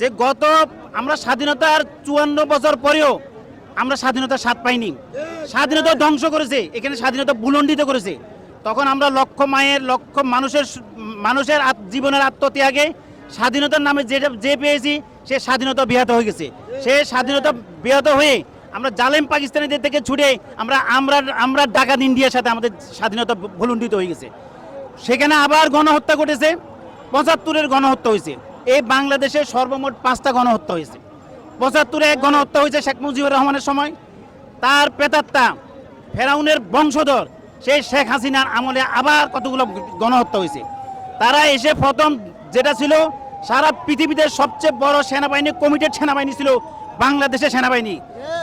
যে গত আমরা স্বাধীনতার চুয়ান্ন বছর পরেও আমরা স্বাধীনতার স্বাদ পাইনি। স্বাধীনতা ধ্বংস করেছে, এখানে স্বাধীনতা বুলন্ডিত করেছে। তখন আমরা লক্ষ মায়ের, লক্ষ মানুষের মানুষের জীবনের আত্মত্যাগে স্বাধীনতার নামে যেটা যে পেয়েছি, সে স্বাধীনতা বিহত হয়ে গেছে। সে স্বাধীনতা বিহত হয়ে আমরা জালেম পাকিস্তানিদের থেকে ছুটে আমরা আমরা আমরা ডাকাত ইন্ডিয়ার সাথে আমাদের স্বাধীনতা ভুলুণ্ডিত হয়ে গেছে। সেখানে আবার গণহত্যা ঘটেছে, পঁচাত্তরের গণহত্যা হয়েছে। এই বাংলাদেশে সর্বমোট পাঁচটা গণহত্যা হয়েছে। পঁচাত্তরে এক গণহত্যা হয়েছে শেখ মুজিবুর রহমানের সময়। তার পেতাত্তা ফেরাউনের বংশধর, সেই শেখ হাসিনার আমলে আবার কতগুলো গণহত্যা হয়েছে। তারা এসে প্রথম যেটা ছিল, সারা পৃথিবীতে সবচেয়ে বড় সেনাবাহিনী, কমিটেড সেনাবাহিনী ছিল বাংলাদেশের সেনাবাহিনী।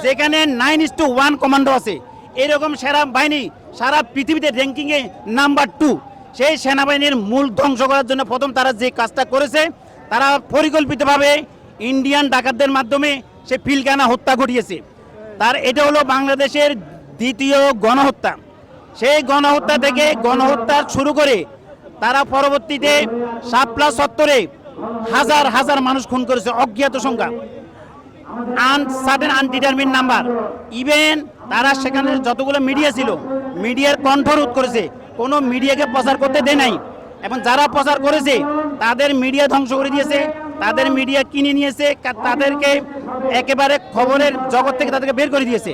যেখানে nine is two one commando আছে। এরকম সেনাবাহিনী সারা পৃথিবীতে র্যাঙ্কিংয়ে নাম্বার টু সেই সেনাবাহিনীর মূল ধ্বংস করার জন্য প্রথম তারা যে কাজটা করেছে তারা পরিকল্পিতভাবে ইন্ডিয়ান ডাকাতদের মাধ্যমে সে পিলকানা হত্যা ঘটিয়েছে। তার এটা হলো বাংলাদেশের দ্বিতীয় গণহত্যা। সেই গণহত্যা থেকে গণহত্যা শুরু করে তারা পরবর্তীতে শাপলা সত্তরে হাজার হাজার মানুষ খুন করেছে, অজ্ঞাত সংখ্যা। Uncertain আনডিটারমিন number. ইভেন তারা সেখানে যতগুলো মিডিয়া ছিল, মিডিয়ার কণ্ঠরোধ করেছে। কোনো মিডিয়াকে প্রচার করতে দেয় নাই। এবং যারা প্রচার করেছে তাদের মিডিয়া ধ্বংস করে দিয়েছে, তাদের মিডিয়া কিনে নিয়েছে তাদেরকে একেবারে খবরের জগৎ থেকে তাদেরকে বের করে দিয়েছে।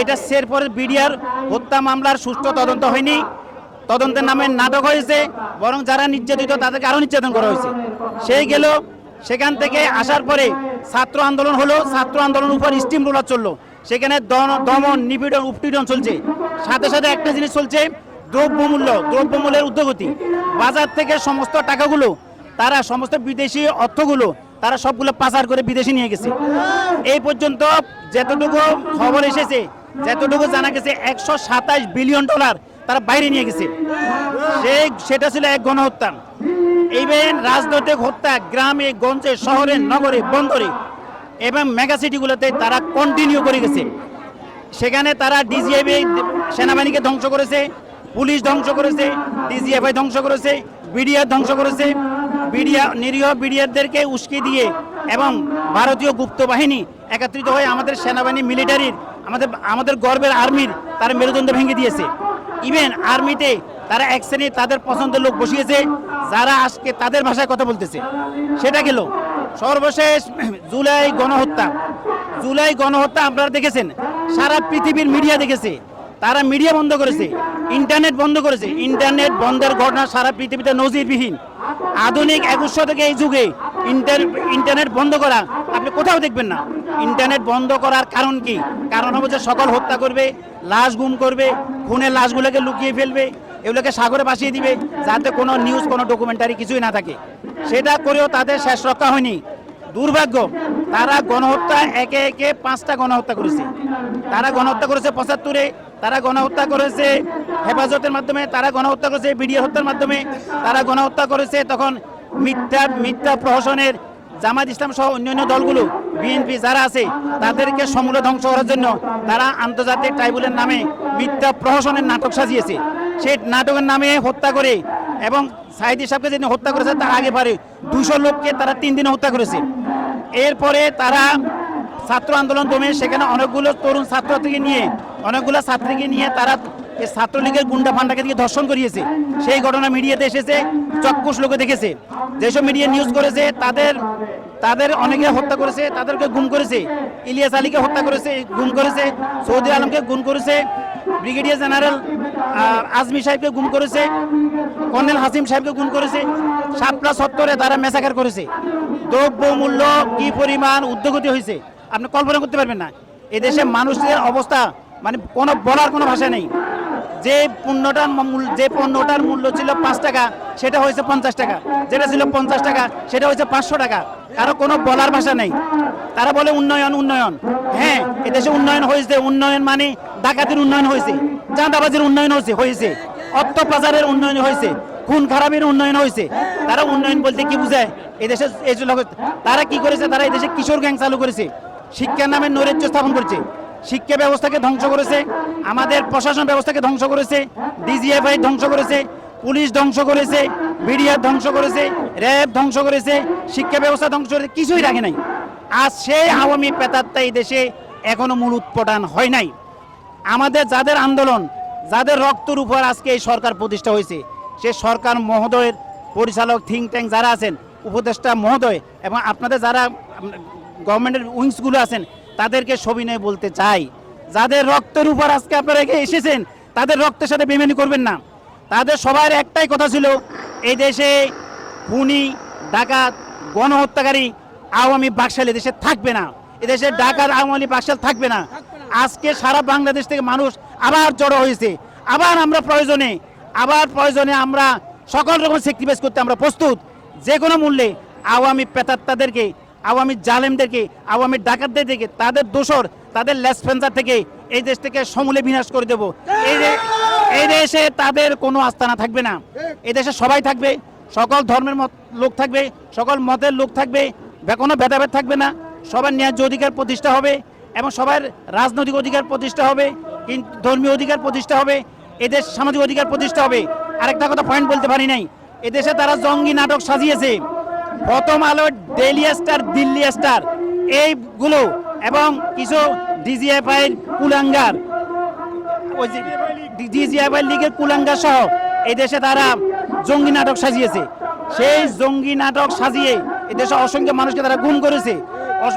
এটা সের পরে মিডিয়ার হত্যা মামলার সুষ্ঠু তদন্ত হয়নি। তদন্তের নামে নাটক হয়েছে, বরং যারা নির্যাতিত তাদেরকে আরও নির্যাতন করা হয়েছে। সেই গেল, সেখান থেকে আসার পরে ছাত্র আন্দোলন হলো, ছাত্র আন্দোলন উপর স্টিম রোলার চলল। সেখানে দমন, নিপীড়ন উৎপীড়ন চলছে। সাথে সাথে একটা জিনিস চলছে, দ্রব্যমূল্য, দ্রব্যমূল্যের উদ্যোগতি। বাজার থেকে সমস্ত টাকাগুলো তারা সমস্ত বিদেশি অর্থগুলো তারা সবগুলো পাচার করে বিদেশে নিয়ে গেছে। এই পর্যন্ত যতটুকু খবর এসেছে, যতটুকু জানা গেছে, একশো সাতাশ বিলিয়ন ডলার তারা বাইরে নিয়ে গেছে। সেটা ছিল এক গণহত্যা। ইভেন রাজনৈতিক হত্যা গ্রামে, গঞ্জে, শহরে, নগরে, বন্দরে এবং মেগা সিটিগুলোতে তারা কন্টিনিউ করে গেছে। সেখানে তারা ডিজিএফআই সেনাবাহিনীকে ধ্বংস করেছে, পুলিশ ধ্বংস করেছে ডিজিএফআই ধ্বংস করেছে বিডিআর ধ্বংস করেছে। বিডিআর নিরীহ বিডিআরদেরকে উস্কে দিয়ে এবং ভারতীয় গুপ্ত বাহিনী একত্রিত হয়ে আমাদের সেনাবাহিনী, মিলিটারির, আমাদের আমাদের গর্বের আর্মির তারা মেরুদণ্ড ভেঙে দিয়েছে। ইভেন আর্মিতে তারা এক শ্রেণি তাদের পছন্দের লোক বসিয়েছে, যারা আজকে তাদের ভাষায় কথা বলতেছে। সেটা গেল সর্বশেষ জুলাই গণহত্যা। জুলাই গণহত্যা আপনারা দেখেছেন? সারা পৃথিবীর মিডিয়া দেখেছে। তারা মিডিয়া বন্ধ করেছে, ইন্টারনেট বন্ধ করেছে। ইন্টারনেট বন্ধের ঘটনা সারা পৃথিবীতে নজিরবিহীন। আধুনিক একুশ শতকে এই যুগে ইন্টার ইন্টারনেট বন্ধ করা, আপনি কোথাও দেখবেন না। ইন্টারনেট বন্ধ করার কারণ কি? কারণ হচ্ছে সকল হত্যা করবে, লাশ গুম করবে, খুনের লাশগুলোকে লুকিয়ে ফেলবে, এগুলোকে সাগরে ভাসিয়ে দিবে, যাতে কোনো নিউজ কোনো ডকুমেন্টারি কিছুই না থাকে। সেটা করেও তাদের শেষ রক্ষা হয়নি। দুর্ভাগ্য, তারা গণহত্যা একে একে পাঁচটা গণহত্যা করেছে। তারা গণহত্যা করেছে পঁচাত্তরে, তারা গণহত্যা করেছে হেফাজতের মাধ্যমে, তারা গণহত্যা করেছে বিডিআর হত্যার মাধ্যমে তারা গণহত্যা করেছে। তখন মিথ্যা মিথ্যা প্রহসনের জামাত ইসলাম সহ অন্যান্য দলগুলো, বিএনপি যারা আছে, তাদেরকে সমূলে ধ্বংস করার জন্য তারা আন্তর্জাতিক ট্রাইব্যুনালের নামে মিথ্যা প্রহসনের নাটক সাজিয়েছে। সেই নাটকের নামে হত্যা করে এবং সাইদি সাহেবকে যিনি হত্যা করেছে, তার আগে পারে দুশো লোককে তারা তিন দিনে হত্যা করেছে। এরপরে তারা ছাত্র আন্দোলন দমে সেখানে অনেকগুলো তরুণ ছাত্র নিয়ে, অনেকগুলো ছাত্রীকে নিয়ে তারা এই ছাত্রলীগের গুন্ডা ফান্ডাকে দিয়ে ধর্ষণ করিয়েছে, সেই ঘটনা মিডিয়াতে এসেছে, চক্ষুষ লোকে দেখেছে। যেসব মিডিয়া নিউজ করেছে, তাদের তাদের অনেকে হত্যা করেছে, তাদেরকে গুম করেছে। ইলিয়াস আলীকে হত্যা করেছে, গুম করেছে, সৌদি আলমকে গুম করেছে, ব্রিগেডিয়ার জেনারেল আজমি সাহেবকে গুম করেছে, কর্নেল হাসিম সাহেবকে গুম করেছে, সাতটা সত্তরে তারা মেসাকার করেছে। দ্রব্য মূল্য কি পরিমাণ উদ্যোগতি হয়েছে, আপনি কল্পনা করতে পারবেন না। এদেশে মানুষের অবস্থা মানে কোনো বলার কোনো ভাষা নেই। যে পণ্যটার যে পণ্যটার মূল্য ছিল পাঁচ টাকা, সেটা হয়েছে পঞ্চাশ টাকা। যেটা ছিল পঞ্চাশ টাকা, সেটা হয়েছে পাঁচশো টাকা। কারও কোনো বলার ভাষা নেই। তারা বলে উন্নয়ন উন্নয়ন। হ্যাঁ এদেশে উন্নয়ন হয়েছে। উন্নয়ন মানে ডাকাতির উন্নয়ন হয়েছে। চাঁদাবাজির উন্নয়ন হয়েছে হয়েছে। অর্থ পাচারের উন্নয়ন হয়েছে। খুন খারাপের উন্নয়ন হয়েছে। তারা উন্নয়ন বলতে কি বুঝায়? এদেশে এই তারা কি করেছে? তারা এদেশে কিশোর গ্যাং চালু করেছে। শিক্ষার নামে নৈরাজ্য স্থাপন করেছে। শিক্ষা ব্যবস্থাকে ধ্বংস করেছে, আমাদের প্রশাসন ব্যবস্থাকে ধ্বংস করেছে, ডিজিএফআই ধ্বংস করেছে, পুলিশ ধ্বংস করেছে মিডিয়া ধ্বংস করেছে, র্যাব ধ্বংস করেছে, শিক্ষা ব্যবস্থা ধ্বংস করেছে, কিছুই রাখে নাই। আজ সেই আওয়ামী পেতাত্তা এই দেশে এখনও মূল উৎপটান হয় নাই। আমাদের যাদের আন্দোলন, যাদের রক্তের উপর আজকে এই সরকার প্রতিষ্ঠা হয়েছে, সে সরকার মহোদয়ের পরিচালক থিঙ্ক ট্যাঙ্ক যারা আছেন, উপদেষ্টা মহোদয় এবং আপনাদের যারা গভর্নমেন্টের উইংসগুলো আছেন তাদেরকে সবিনয় বলতে চাই। যাদের রক্তের উপর আজকে আপনারা এসেছেন, তাদের রক্তের সাথে বেমানি করবেন না। তাদের সবার একটাই কথা ছিল, এই দেশে খুনি, ডাকাত, গণহত্যাকারী আওয়ামী বাকশাল দেশে থাকবে না। এদেশে ডাকাত, আওয়ামী বাকশাল থাকবে না। আজকে সারা বাংলাদেশ থেকে মানুষ আবার জড়ো হয়েছে। আবার আমরা প্রয়োজনে, আবার প্রয়োজনে আমরা সকল রকম স্যাক্রিফাইস করতে আমরা প্রস্তুত। যে কোনো মূল্যে আওয়ামী পেতাত্তাদেরকে আওয়ামী জালেমদেরকে, আওয়ামী ডাকাতদেরকে, তাদের দোষর, তাদের লেসপেন্সার থেকে এই দেশ থেকে সমূলে বিনাশ করে দেব। এই এই দেশে তাদের কোনো আস্থানা থাকবে না। এই দেশে সবাই থাকবে, সকল ধর্মের মত লোক থাকবে, সকল মতের লোক থাকবে কোনো ভেদাভেদ থাকবে না। সবার ন্যায্য অধিকার প্রতিষ্ঠা হবে এবং সবার রাজনৈতিক অধিকার প্রতিষ্ঠা হবে ধর্মীয় অধিকার প্রতিষ্ঠা হবে এদেশ সামাজিক অধিকার প্রতিষ্ঠা হবে। আরেকটা কথা পয়েন্ট বলতে পারি নাই। এদেশে তারা জঙ্গি নাটক সাজিয়েছে। প্রথম আলো ডেইলি স্টার দিল্লি স্টার এইগুলো এবং কিছু ডিজিএফআই কুলাঙ্গার। ওই ডিজিএফআই লীগের কুলাঙ্গার সহ এই দেশে তারা জঙ্গি নাটক সাজিয়েছে। সেই জঙ্গি নাটক সাজিয়ে এই দেশে অসংখ্য মানুষকে তারা গুম করেছে।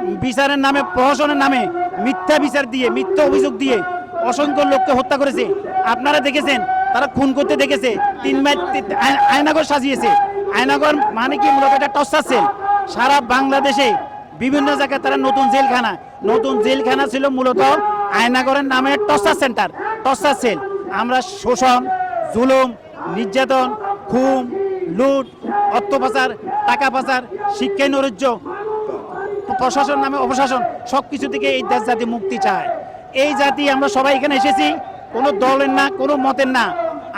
বিচারের নামে, প্রহসনের নামে মিথ্যা বিচার দিয়ে, মিথ্যা অভিযোগ দিয়ে অসংখ্য লোককে হত্যা করেছে। আপনারা দেখেছেন, তারা খুন করতে দেখেছে, তিন আয়- আয়নাগর সাজিয়েছে। আয়নাগর মানে কি মূলত একটা টর্চার সেল। সারা বাংলাদেশে বিভিন্ন জায়গায় তারা নতুন জেলখানা। নতুন জেলখানা ছিল মূলত আয়নাগরের নামে টর্চার সেন্টার, টর্চার সেল। আমরা শোষণ, জুলুম, নির্যাতন, খুন, লুট অর্থ পাচার টাকা পাচার, শিক্ষায় নৈরাজ্য, প্রশাসন নামে অপশাসন সব কিছু থেকে এই দেশ জাতি মুক্তি চায়। এই জাতি আমরা সবাই এখানে এসেছি, কোনো দলের না, কোনো মতের না।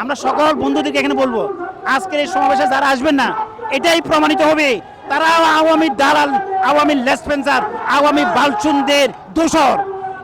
আমরা সকল বন্ধুদেরকে এখানে বলব আজকের এই সমাবেশে যারা আসবেন না, এটাই প্রমাণিত হবে। তারা আওয়ামী দালাল, আওয়ামী লেসপেন্সার, আওয়ামী বালচুনদের দোষর।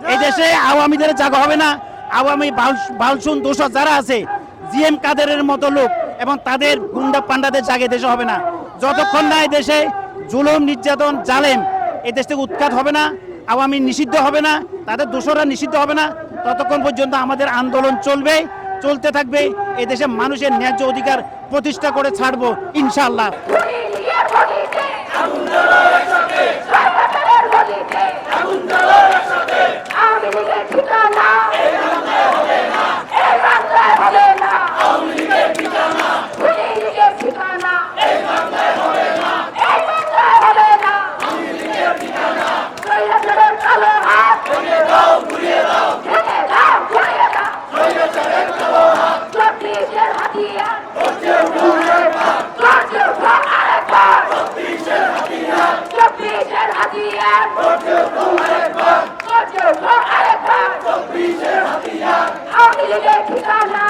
এই দেশে আওয়ামীদের জাগা হবে না। আওয়ামী বাল- বালচুন দোষর যারা আছে, জিএম কাদেরের মতো লোক এবং তাদের গুন্ডা পান্ডাদের জাগে দেশে হবে না। যতক্ষণ না দেশে জুলুম, নির্যাতন, জালেম এই দেশ থেকে উৎখাত হবে না, আওয়ামী নিষিদ্ধ হবে না, তাদের দোষরা নিষিদ্ধ হবে না, ততক্ষণ পর্যন্ত আমাদের আন্দোলন চলবে, চলতে থাকবে। এই দেশে মানুষের ন্যায্য অধিকার প্রতিষ্ঠা করে ছাড়বো ইনশাআল্লাহ। ঠিকানা